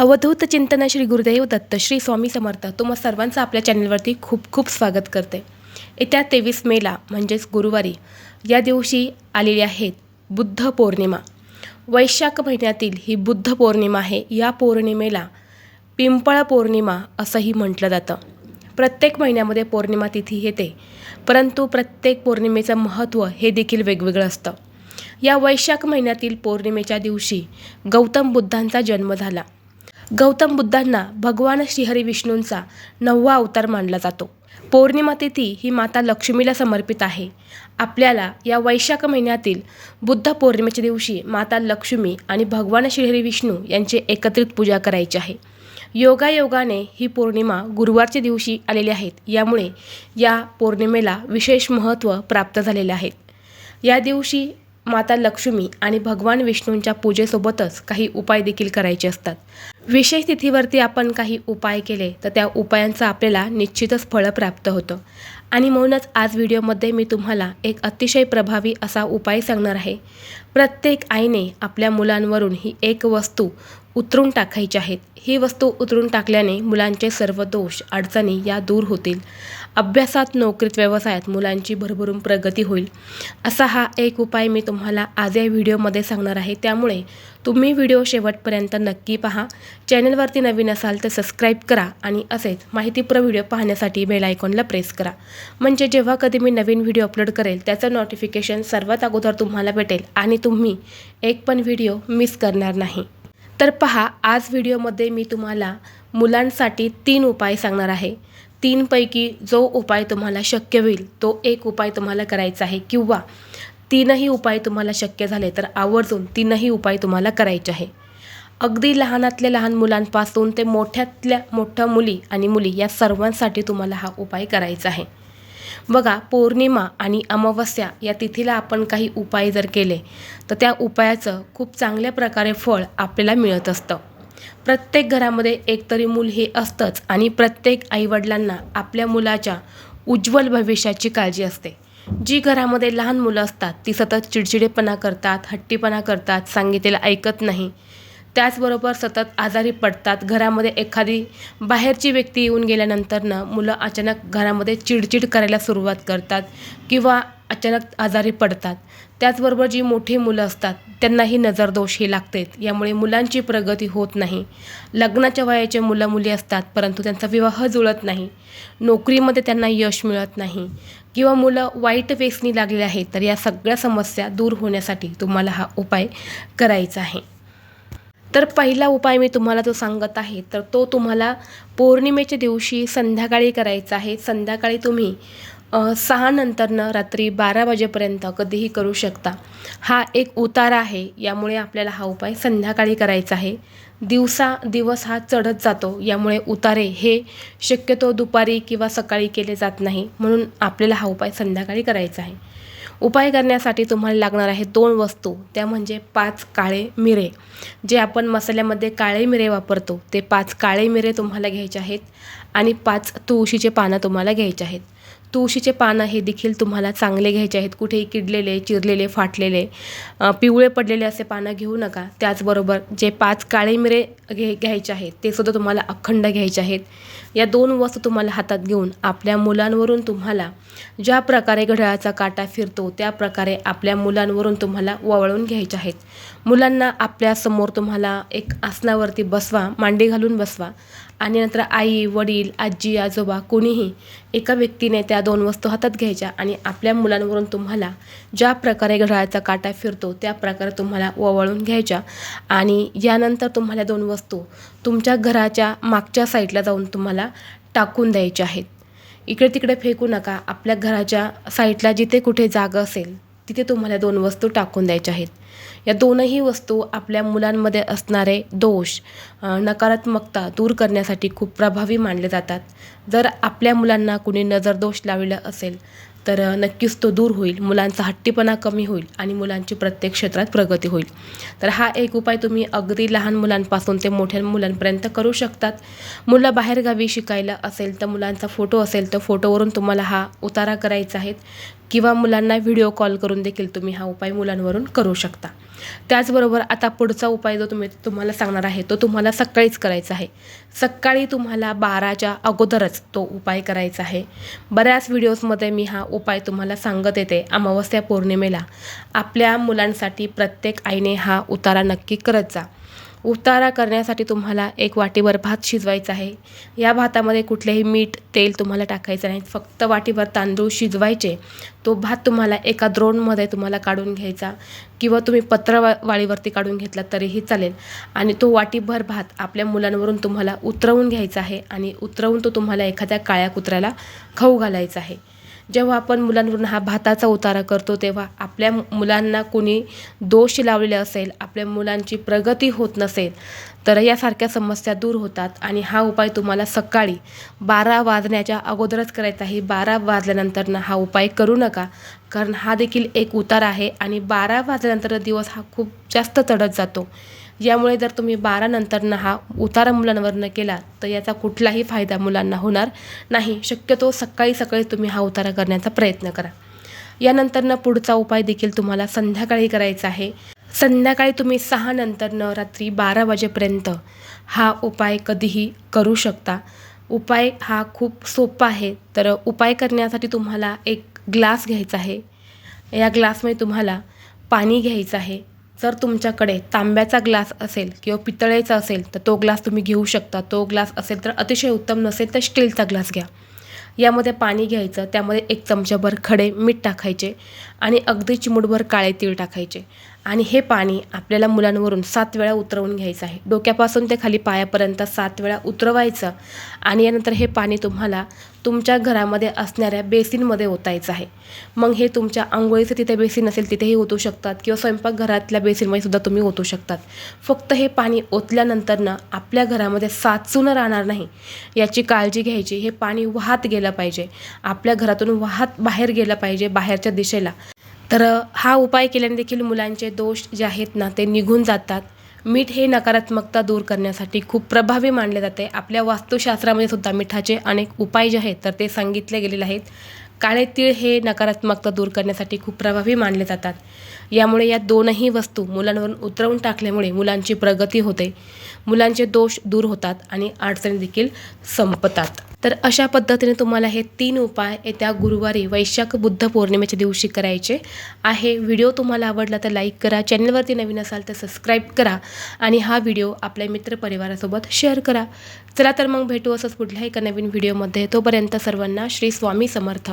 अवधूत चिंतन श्री गुरुदेव दत्त श्री स्वामी समर्थ तुम्हा सर्वांचं आपल्या चॅनलवरती खूप खूप स्वागत करते. येत्या तेवीस मेला म्हणजेच गुरुवारी या दिवशी आलेली आहेत बुद्ध पौर्णिमा. वैशाख महिन्यातील ही बुद्ध पौर्णिमा आहे. या पौर्णिमेला पिंपळ पौर्णिमा असंही म्हटलं जातं. प्रत्येक महिन्यामध्ये पौर्णिमा तिथी येते परंतु प्रत्येक पौर्णिमेचं महत्त्व हे देखील वेगवेगळं असतं. या वैशाख महिन्यातील पौर्णिमेच्या दिवशी गौतम बुद्धांचा जन्म झाला. गौतम बुद्धांना भगवान श्रीहरी विष्णूंचा नववा अवतार मानला जातो. पौर्णिमा तिथी ही माता लक्ष्मीला समर्पित आहे. आपल्याला या वैशाख महिन्यातील बुद्ध पौर्णिमेच्या दिवशी माता लक्ष्मी आणि भगवान श्रीहरी विष्णू यांची एकत्रित पूजा करायची आहे. योगायोगाने ही पौर्णिमा गुरुवारच्या दिवशी आलेली आहेत यामुळे या पौर्णिमेला विशेष महत्त्व प्राप्त झालेले आहेत या दिवशी माता लक्ष्मी आणि भगवान विष्णूंच्या पूजेसोबतच काही उपाय देखील करायचे असतात. विशेष तिथीवरती आपण काही उपाय केले तर त्या उपायांचं आपल्याला निश्चितच फळं प्राप्त होतं. आणि म्हणूनच आज व्हिडिओमध्ये मी तुम्हाला एक अतिशय प्रभावी असा उपाय सांगणार आहे. प्रत्येक आईने आपल्या मुलांवरून ही एक वस्तू उतरून टाकायची आहेत. ही वस्तू उतरून टाकल्याने मुलांचे सर्व दोष अडचणी या दूर होतील. अभ्यासात नोकरीत व्यवसायात मुलांची भरभरून प्रगती होईल. असा हा एक उपाय मी तुम्हाला आज या व्हिडिओमध्ये सांगणार आहे. त्यामुळे तुम्ही व्हिडिओ शेवटपर्यंत नक्की पहा. चॅनलवरती नवीन असाल तर सबस्क्राईब करा आणि असेच माहितीपूर्ण व्हिडिओ पाहण्यासाठी बेल आयकॉनला प्रेस करा. म्हणजे जेव्हा कधी मी नवीन व्हिडिओ अपलोड करेल त्याचं नोटिफिकेशन सर्वात अगोदर तुम्हाला भेटेल आणि तुम्ही एक पण व्हिडिओ मिस करणार नाही. तर पहा आज व्हिडिओमध्ये मी तुम्हाला मुलांसाठी तीन उपाय सांगणार आहे. तीनपैकी जो उपाय तुम्हाला शक्य होईल तो एक उपाय तुम्हाला करायचा आहे किंवा तीनही उपाय तुम्हाला शक्य झाले तर आवर्जून तीनही उपाय तुम्हाला करायचे आहे. अगदी लहानातल्या लहान मुलांपासून ते मोठ्यातल्या मोठ्या मुली आणि मुली या सर्वांसाठी तुम्हाला हा उपाय करायचा आहे. बघा पौर्णिमा आणि अमावस्या या तिथीला आपण काही उपाय जर केले तर त्या उपायाचं खूप चांगल्या प्रकारे फळ आपल्याला मिळत असतं. प्रत्येक घरामध्ये एकतरी मूल हे असतंच आणि प्रत्येक आईवडिलांना आपल्या मुलाच्या उज्ज्वल भविष्याची काळजी असते. जी घरामध्ये लहान मुलं असतात ती सतत चिडचिडेपणा करतात हट्टीपणा करतात सांगितलेलं ऐकत नाही. त्याचबरोबर सतत आजारी पडतात. घरामध्ये एखादी बाहेरची व्यक्ती येऊन गेल्यानंतरनं मुलं अचानक घरामध्ये चिडचिड करायला सुरुवात करतात किंवा अचानक आजारी पडतात. त्याचबरोबर जी मोठी मुलं असतात त्यांनाही नजरदोष हे लागते यामुळे मुलांची प्रगती होत नाही. लग्नाच्या वयाचे मुलं मुली असतात परंतु त्यांचा विवाह जुळत नाही. नोकरीमध्ये त्यांना यश मिळत नाही. किंवा मुलं वाईट व्यसनी लागले आहेत तर या सगळ्या समस्या दूर होण्यासाठी तुम्हाला हा उपाय करायचा आहे. तर पहिला उपाय मी तुम्हाला जो सांगत आहे. तर तो तुम्हाला पौर्णिमेच्या दिवशी संध्याकाळी करायचा आहे. संध्याकाळी तुम्ही सहा नंतरनं रात्री बारा वाजेपर्यंत कधीही करू शकता. हा एक उतारा आहे. यामुळे आपल्याला हा उपाय संध्याकाळी करायचा आहे. दिवसा दिवस हा चढत जातो. यामुळे उतारे हे शक्यतो दुपारी किंवा सकाळी केले जात नाही. म्हणून आपल्याला हा उपाय संध्याकाळी करायचा आहे. उपाय करण्यासाठी तुम्हाला लागणार आहे दोन वस्तू. त्या म्हणजे पाच काळे मिरे. जे आपण मसाल्यामध्ये काळे मिरे वापरतो ते पाच काळे मिरे तुम्हाला घ्यायचे आहेत आणि पाच तुळशीचे पानं तुम्हाला घ्यायचे आहेत. तुळशीचे पानं हे देखील तुम्हाला चांगले घ्यायचे आहेत. कुठेही किडलेले चिरलेले फाटलेले पिवळे पडलेले असे पानं घेऊ नका. त्याचबरोबर जे पाच काळे मिरे घे घ्यायचे आहेत ते सुद्धा तुम्हाला अखंड घ्यायचे आहेत. या दोन वस्तू तुम्हाला हातात घेऊन आपल्या मुलांवरून तुम्हाला ज्या प्रकारे घड्याळाचा काटा फिरतो त्या प्रकारे आपल्या मुलांवरून तुम्हाला वळवून घ्यायचे आहेत. मुलांना आपल्यासमोर तुम्हाला एक आसनावरती बसवा मांडी घालून बसवा. आणि नंतर आई वडील आजी आजोबा कोणीही एका व्यक्तीने त्या दोन वस्तू हातात घ्यायच्या आणि आपल्या मुलांवरून तुम्हाला ज्या प्रकारे घड्याळाचा काटा फिरतो त्या प्रकारे तुम्हाला ओवाळून घ्यायच्या. आणि यानंतर तुम्हाला दोन वस्तू तुमच्या घराच्या मागच्या साईडला जाऊन तुम्हाला टाकून द्यायच्या आहेत. इकडे तिकडे फेकू नका. आपल्या घराच्या साईडला जिथे कुठे जागा असेल तिथे तुम्हाला दोन वस्तू टाकून द्यायच्या आहेत. या दोनही वस्तू आपल्या मुलांमध्ये असणारे दोष नकारात्मकता दूर करण्यासाठी खूप प्रभावी मानले जातात. जर आपल्या मुलांना कुणी नजरदोष लावलेला असेल तर नक्कीच तो दूर होईल मुलांचा हट्टीपणा कमी होईल आणि मुलांची प्रत्येक क्षेत्रात प्रगती होईल. तर हा एक उपाय तुम्ही अगदी लहान मुलांपासून ते मोठ्या मुलांपर्यंत करू शकतात. मुलं बाहेरगावी शिकायला असेल तर मुलांचा फोटो असेल तर फोटोवरून तुम्हाला हा उतारा करायचा आहे. किंवा मुलांना व्हिडिओ कॉल करून देखील तुम्ही हा उपाय मुलांवरून करू शकता. त्याचबरोबर आता पुढचा उपाय जो तुम्ही तुम्हाला सांगणार आहे तो तुम्हाला सकाळीच करायचा आहे. सकाळी तुम्हाला बाराच्या अगोदरच तो उपाय करायचा आहे. बऱ्याच व्हिडिओजमध्ये मी हा उपाय तुम्हाला सांगत येते अमावस्या पौर्णिमेला. आपल्या मुलांसाठी प्रत्येक आईने हा उतारा नक्की करत जा. उतारा करण्यासाठी तुम्हाला एक वाटीभर भात शिजवायचा आहे. या भातामध्ये कुठलेही मीठ तेल तुम्हाला टाकायचं नाही. फक्त वाटीभर तांदूळ शिजवायचे. तो भात तुम्हाला एका द्रोणमध्ये तुम्हाला काढून घ्यायचा. किंवा तुम्ही पत्र वाळीवरती काढून घेतला तरीही चालेल. आणि तो वाटीभर भात आपल्या मुलांवरून तुम्हाला उतरवून घ्यायचा आहे. आणि उतरवून तो तुम्हाला एखाद्या काळ्या कुत्र्याला खाऊ घालायचा आहे. जेव्हा आपण मुलांवरून हा भाताचा उतारा करतो तेव्हा आपल्या मुलांना कोणी दोष लावलेले असेल आपल्या मुलांची प्रगती होत नसेल तर यासारख्या समस्या दूर होतात. आणि हा उपाय तुम्हाला सकाळी बारा वाजण्याच्या अगोदरच करायचा आहे. बारा वाजल्यानंतर हा उपाय करू नका कारण हा देखील एक उतार आहे. आणि बारा वाजल्यानंतर दिवस हा खूप जास्त चढत जातो. यामुळे जर तुम्ही बारानंतरनं हा उतारा मुलांवरनं केला तर याचा कुठलाही फायदा मुलांना होणार नाही. शक्यतो सकाळी सकाळी तुम्ही हा उतारा करण्याचा प्रयत्न करा. यानंतरनं पुढचा उपाय देखील तुम्हाला संध्याकाळी करायचा आहे. संध्याकाळी तुम्ही सहा नंतरनं रात्री बारा वाजेपर्यंत हा उपाय कधीही करू शकता. उपाय हा खूप सोपा आहे. तर उपाय करण्यासाठी तुम्हाला एक ग्लास घ्यायचा आहे. या ग्लासमध्ये तुम्हाला पाणी घ्यायचं आहे. जर तुमच्याकडे तांब्याचा ग्लास असेल किंवा पितळेचा असेल तर तो ग्लास तुम्ही घेऊ शकता. तो ग्लास असेल तर अतिशय उत्तम नसेल तर स्टीलचा ग्लास घ्या. यामध्ये पाणी घ्यायचं त्यामध्ये एक चमचाभर खडे मीठ टाकायचे आणि अगदी चिमुटभर काळे तीळ टाकायचे. आणि हे पाणी आपल्याला मुलांवरून सात वेळा उतरवून घ्यायचं आहे. डोक्यापासून ते खाली पायापर्यंत सात वेळा उतरवायचं आणि यानंतर हे पाणी तुम्हाला तुमच्या घरामध्ये असणाऱ्या बेसिनमध्ये ओतायचं आहे. मग हे तुमच्या आंघोळीचं तिथे बेसिन असेल तिथेही ओतू शकतात किंवा स्वयंपाकघरातल्या बेसिनमध्ये सुद्धा तुम्ही ओतू शकतात. फक्त हे पाणी ओतल्यानंतरनं आपल्या घरामध्ये साचून राहणार नाही. याची काळजी घ्यायची. हे पाणी वाहत गेलं पाहिजे. आपल्या घरातून वाहत बाहेर गेलं पाहिजे बाहेरच्या दिशेला. तर हा उपाय केल्याने देखील मुलांचे दोष जे आहेत ना ते निघून जातात. मीठ हे नकारात्मकता दूर करण्यासाठी खूप प्रभावी मानले जाते. आपल्या वास्तुशास्त्रामध्ये सुद्धा मिठाचे अनेक उपाय जे आहेत तर ते सांगितले गेलेले आहेत. काळे तीळ हे नकारात्मकता दूर करण्यासाठी खूप प्रभावी मानले जातात. यामुळे या दोनही वस्तू मुलांवरून उतरवून टाकल्यामुळे मुलांची प्रगती होते मुलांचे दोष दूर होतात आणि अडचणी देखील संपतात. तर अशा पद्धतीने तुम्हाला हे तीन उपाय येत्या गुरुवारी वैशाख बुद्ध पौर्णिमेच्या दिवशी करायचे आहे. व्हिडिओ तुम्हाला आवडला तर लाईक करा चॅनलवरती नवीन असाल तर सबस्क्राईब करा आणि हा व्हिडिओ आपल्या मित्रपरिवारासोबत शेअर करा. चला तर मग भेटू असंच पुढल्या एका नवीन व्हिडिओमध्ये. तोपर्यंत सर्वांना श्री स्वामी समर्थ.